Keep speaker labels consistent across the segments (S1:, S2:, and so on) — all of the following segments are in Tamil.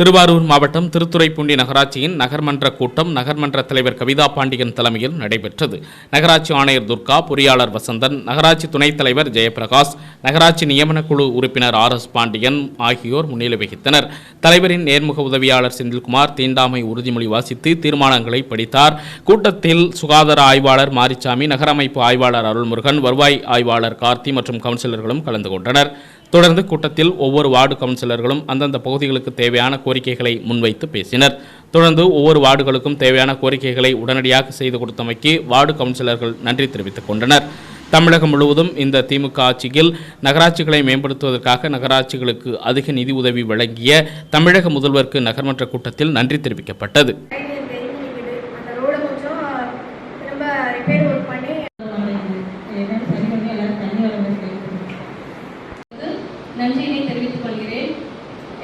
S1: திருவாரூர் மாவட்டம் திருத்துறைப்பூண்டி நகராட்சியின் நகர்மன்ற கூட்டம் நகர்மன்ற தலைவர் கவிதா பாண்டியன் தலைமையில் நடைபெற்றது. நகராட்சி ஆணையர் துர்கா பொறியாளர் வசந்தன் நகராட்சி துணைத் தலைவர் ஜெயபிரகாஷ் நகராட்சி நியமனக் குழு உறுப்பினர் ஆர் எஸ் பாண்டியன் ஆகியோர் முன்னிலை வகித்தனர். தலைவரின் நேர்முக உதவியாளர் செந்தில்குமார் தீண்டாமை உறுதிமொழி வாசித்து தீர்மானங்களை படித்தார். கூட்டத்தில் சுகாதார ஆய்வாளர் மாரிச்சாமி நகர அமைப்பு ஆய்வாளர் அருள்முருகன் வருவாய் ஆய்வாளர் கார்த்தி மற்றும் கவுன்சிலர்களும் கலந்து கொண்டனர். தொடர்ந்து கூட்டத்தில் ஒவ்வொரு வார்டு கவுன்சிலர்களும் அந்தந்த பகுதிகளுக்கு தேவையான கோரிக்கைகளை முன்வைத்து பேசினர். தொடர்ந்து ஒவ்வொரு வார்டுகளுக்கும் தேவையான கோரிக்கைகளை உடனடியாக செய்து கொடுத்தமைக்கு வார்டு கவுன்சிலர்கள் நன்றி தெரிவித்துக் கொண்டனர். தமிழகம் முழுவதும் இந்த திமுக ஆட்சியில் நகராட்சிகளை மேம்படுத்துவதற்காக நகராட்சிகளுக்கு அதிக நிதி உதவி வழங்கிய தமிழக முதல்வருக்கு நகர்மன்ற கூட்டத்தில் நன்றி தெரிவிக்கப்பட்டது.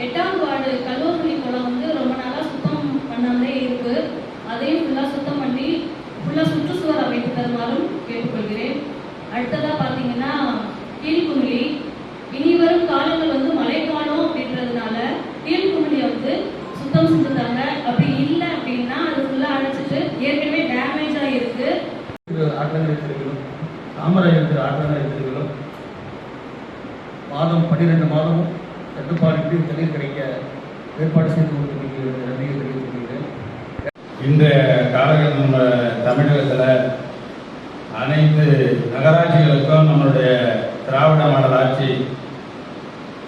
S2: எட்டாம் வார்டு கல்லூரி குளம் வந்து ரொம்ப நாளாக சுத்தம் பண்ணாமலே இருக்கு. அதையும் ஃபுல்லாக சுத்தம் பண்ணி ஃபுல்லாக சுற்றுச்சுவர் அமைத்து தருமாறும் கேட்டுக்கொள்கிறேன். அடுத்ததாக பார்த்தீங்கன்னா கீழ்குமிழி. இனி வரும் காலங்கள் வந்து மழைக்காலம் அப்படின்றதுனால கீழ்குமிழியை வந்து சுத்தம் செஞ்சு அப்படி இல்லை அப்படின்னா அது ஃபுல்லாக அடைச்சிட்டு ஏற்கனவே டேமேஜ் ஆகிருக்கு
S3: திரு ஆற்றங்கரை காமராஜர் திரு ஆற்றங்கரை மாதம் பன்னிரெண்டு மாதமும் தட்டுப்பாடின்றி தண்ணீர் கிடைக்க ஏற்பாடு செய்து கொடுத்திருக்கிறது நன்றியை தெரிவித்துக் கொள்கிறேன்
S4: இந்த காலகட்டம் நம்ம தமிழகத்தில் அனைத்து நகராட்சிகளுக்கும் நம்மளுடைய திராவிட மாடல் ஆட்சி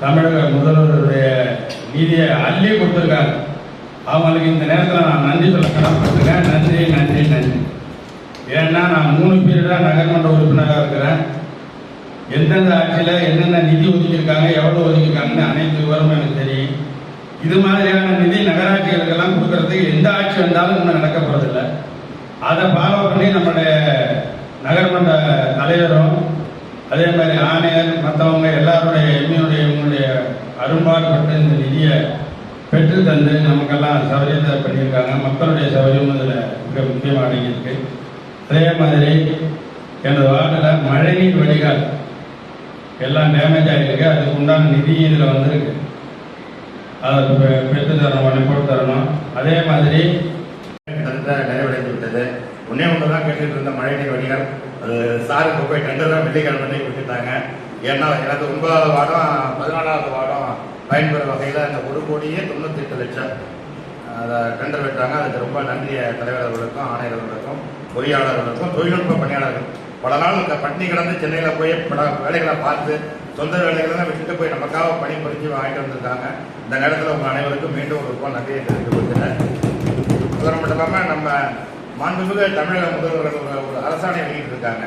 S4: தமிழக முதல்வருடைய நிதியை அள்ளி கொடுத்துருக்காங்க. அவங்களுக்கு இந்த நேரத்தில் நான் நன்றி சொல்ல கடமைப்பட்டிருக்கேன். நன்றி நன்றி நன்றி. ஏன்னா நான் மூணு பீரியடாக நகர்மன்ற உறுப்பினராக இருக்கிறேன். எந்தெந்த ஆட்சியில் என்னென்ன நிதி ஒதுக்கியிருக்காங்க எவ்வளோ ஒதுக்கியிருக்காங்கன்னு அனைத்து விவரமும் எனக்கு தெரியும். இது மாதிரியான நிதி நகராட்சிகளுக்கெல்லாம் கொடுக்கறதுக்கு எந்த ஆட்சி வந்தாலும் இன்னும் நடக்க போகிறதில்ல அதை ஃபாலோ பண்ணி நம்மளுடைய நகர்மன்ற தலைவரும் அதே மாதிரி ஆணையர் மற்றவங்க எல்லாருடைய எம்மியுடைய இவங்களுடைய அரும்பாடுபட்டு இந்த நிதியை பெற்று தந்து நமக்கெல்லாம் சௌரியத்தை பண்ணியிருக்காங்க. மக்களுடைய சௌரியம் இதில் மிக முக்கியமாக அடங்கியிருக்கு அதே மாதிரி எனது வார்டில் மழைநீர் வடிகால் எல்லாம் டேமேஜ் ஆகிருக்கு அதுக்கு உண்டான நிதி இதில் வந்திருக்கு. அதை பெற்று தரணும் உடனே போட்டு தரணும். அதே மாதிரி
S5: கிட்டத்தட்ட நிறைவடைந்து விட்டது. ஒன்னே ஒன்று தான் கேட்டுட்டு இருந்த மழைநீர் வடிகால் அது சாருக்கு போய் டெண்டர் தான் வெள்ளிக்கிழமை பண்ணி விட்டுட்டாங்க ஏன்னா எனக்கு ஒன்பதாவது வாரம் பதினாலாவது வாரம் பயன்பெறும் வகையில் அந்த ஒரு கோடியே தொண்ணூற்றி எட்டு லட்சம் அதை டெண்டர் விட்டாங்க. அதுக்கு ரொம்ப நன்றி தலைவர் அவர்களுக்கும் பொறியாளர்களுக்கும் தொழில்நுட்ப பணியாளர்கள் பல நாள் க- பட்டினி கிடந்து சென்னையில் போய் பல வேலைகளை பார்த்து சொந்த வேலைகளை விட்டுட்டு போய் நமக்காக பணி பறித்து வாங்கிட்டு வந்திருக்காங்க. இந்த நேரத்தில் உங்கள் அனைவருக்கும் மீண்டும் ஒரு ரூபாய் நன்றியை தெரிவித்துக் கொள்கிறேன். அது மட்டும் இல்லாமல் நம்ம மாண்புமிகு தமிழக முதல்வர்கள் ஒரு அரசாணை அரசாணை வெளியிட்டிருக்காங்க.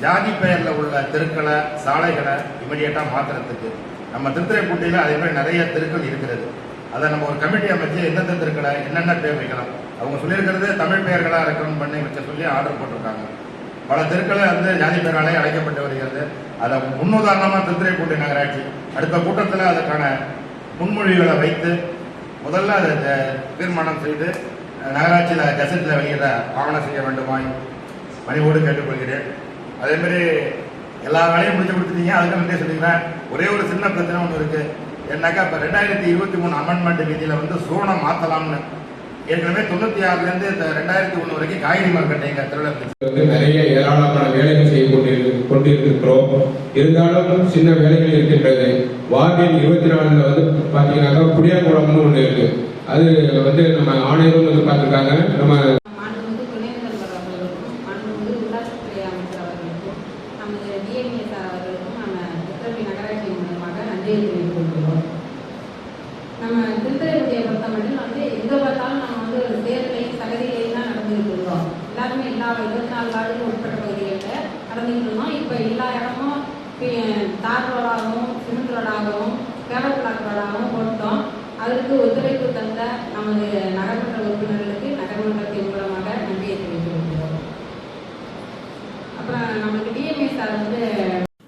S5: ஜாதி பெயரில் உள்ள தெருக்களை சாலைகளை இமிடியேட்டாக மாற்றுறதுக்கு நம்ம திருத்துறைப்பூண்டியில் அதே மாதிரி நிறைய தெருக்கள் இருக்கிறது. அதை நம்ம ஒரு கமிட்டி அமைச்சு எந்தெந்த தெருக்களை என்னென்ன பேர் வைக்கலாம்? அவங்க சொல்லியிருக்கிறது தமிழ் பெயர்களாக ரெக்கமெண்ட் பண்ணி வச்ச சொல்லி ஆர்டர் போட்டிருக்காங்க. பல தெருக்களை வந்து ஜாதி பெயராலே அழைக்கப்பட்டு வருகிறது அதை முன்னுதாரணமாக கூட்டு நகராட்சி அடுத்த கூட்டத்தில் அதற்கான முன்மொழிகளை வைத்து முதல்ல அதை த- தீர்மானம் செய்து நகராட்சியில் கசத்தில் வெளியிட ஆவணம் செய்ய வேண்டுமாய் பணிவோடு கேட்டுக்கொள்கிறேன். அதேமாரி எல்லா வேலையும் முடிச்சு கொடுத்துட்டீங்க. அதுக்கு நன்றி சொல்லிக்கிறேன் ஒரே ஒரு சின்ன பிரச்சனை ஒன்று இருக்குது என்னக்கா இப்போ ரெண்டாயிரத்தி இருபத்தி மூணு அமெண்ட்மெண்ட் விதியில் வந்து சூனம் மாற்றலாம்னு ஏற்கனவே தொண்ணூற்றி ஆறுலேருந்து ரெண்டாயிரத்தி ஒன்று வரைக்கும் காய்கறி மார்க்கெட் எங்கள் திருவிழா
S6: வந்து நிறைய ஏராளமான வேலைகள் செய்து கொண்டிருக்கிறோம். இருந்தாலும் சின்ன வேலைகள் இருக்கின்றது வார்டில் இருபத்தி நாலுல வந்து பாத்தீங்கன்னாக்கா புளியங்குளம்னு ஒண்ணு இருக்கு. அது வந்து நம்ம ஆணையரும் வந்து பார்த்துருக்காங்க நம்ம
S2: மாண்புமிகு துணை முதல்வர் அவர்களுக்கும் மாண்புமிகு உள்ளாட்சித்துறை அமைச்சர் அவர்களுக்கும் நமது டிஎம்ஏ சார் அவர்களுக்கும் நம்ம திருத்தணி நகராட்சி மூலமாக நன்றியை தெரிவித்துக் கொள்கிறோம் நம்ம திருத்தணியுடைய பொறுத்தமட்டில் வந்து எங்க பார்த்தாலும் நம்ம வந்து ஒரு தேர்தலையும் சகதியிலையும் தான் நடந்துகிட்டு இருக்கோம் எல்லாருமே எல்லா இருபத்தி நாலு வார்டுக்கும் உட்பட்ட பகுதிகளில் நடந்துகிட்டு இருந்தோம் இப்போ எல்லா இடமும் தார் ரோடாகவும் சிமெண்ட் ரோடாகவும் கேரட் பிளாக் ரோடாகவும் போட்டோம். அதற்கு ஒத்துழைப்பு தந்த நமது நகர்மன்ற உறுப்பினர்களுக்கு நகர்மன்றத்தின்